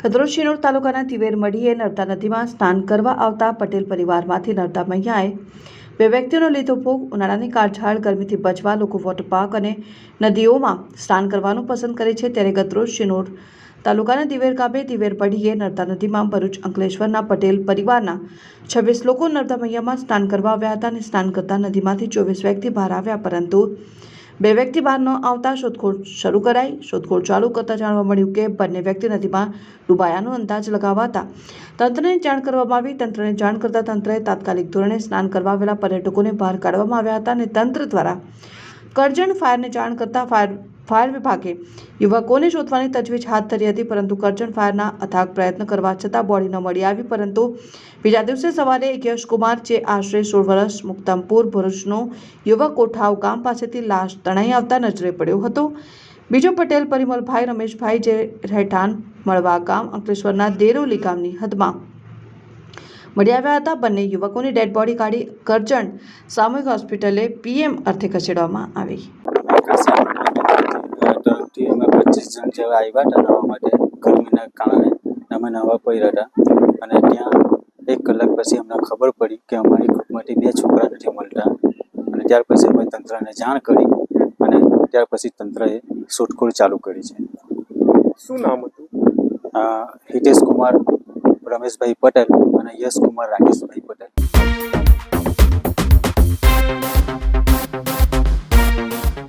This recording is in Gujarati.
કદરોજ શિનોર તાલુકાના તિવેર મઢીએ નર્મદા નદીમાં સ્નાન કરવા આવતા પટેલ પરિવારમાંથી નર્મદા મૈયાએ બે વ્યક્તિઓનો લીધો ભોગ, ઉનાળાની કાળઝાળ, ગરમીથી બચવા લોકો વોટર પાર્ક અને નદીઓમાં સ્નાન કરવાનું પસંદ કરે છે. ત્યારે ગતરોજ શિનોર તાલુકાના દિવેર ગામે દિવેર મઢીએ નર્મદા નદીમાં ભરૂચ અંકલેશ્વરના પટેલ પરિવારના છવ્વીસ લોકો નર્મદા મૈયામાં સ્નાન કરવા આવ્યા હતા અને સ્નાન કરતા નદીમાંથી ચોવીસ વ્યક્તિ બહાર આવ્યા, પરંતુ બે વ્યક્તિ બહાર ન આવતા શોધખોળ શરૂ કરાઈ. શોધખોળ ચાલુ કરતા જાણવા મળ્યું કે બંને વ્યક્તિ નદીમાં ડૂબાયાનો અંદાજ લગાવાતા તંત્રને જાણ કરવામાં આવી. તંત્રને જાણ કરતા તંત્રએ તાત્કાલિક ધોરણે સ્નાન કરવા આવેલા પર્યટકોને બહાર કાઢવામાં આવ્યા હતા અને તંત્ર દ્વારા કરજણ ફાયરને જાણ કરતા ફાયર ફાયર વિભાગે યુવકોને શોધવાની તજવીજ હાથ ધરી હતી, પરંતુ કરજણ ફાયરના અથાગ પ્રયત્ન કરવા છતાં બોડી ન મળી આવી, પરંતુ બીજા દિવસે સવારે યશકુમાર, જે આશરે સોળ વર્ષ, મુક્તમપુર ભરૂચનો યુવક કોઠાવ ગામ પાસેથી લાશ તણાઈ આવતા નજરે પડ્યો હતો. બીજો પટેલ, પરિમલભાઈ, રમેશભાઈ, જે રહેઠાણ મળવા ગામ અંકલેશ્વરના દેરોલી ગામની હદમાં મળી આવ્યા હતા. બંને યુવકોની ડેડ બોડી કાઢી કરજણ સામૂહિક હોસ્પિટલે પીએમ અર્થે ખસેડવામાં આવી. પચીસ જણ જેવા આવ્યા હતા નવા માટે ગરમીના કારણે. અમે નવા પડ્યા હતા અને ત્યાં એક કલાક પછી અમને ખબર પડી કે અમારી ગ્રુપમાંથી બે છોકરા નથી મળતા. અને ત્યાર પછી અમે તંત્રને જાણ કરી અને ત્યાર પછી તંત્રએ શોધખોળ ચાલુ કરી છે. શું નામ હતું? હિતેશ કુમાર રમેશભાઈ પટેલ અને યશ કુમાર રાકેશભાઈ પટેલ.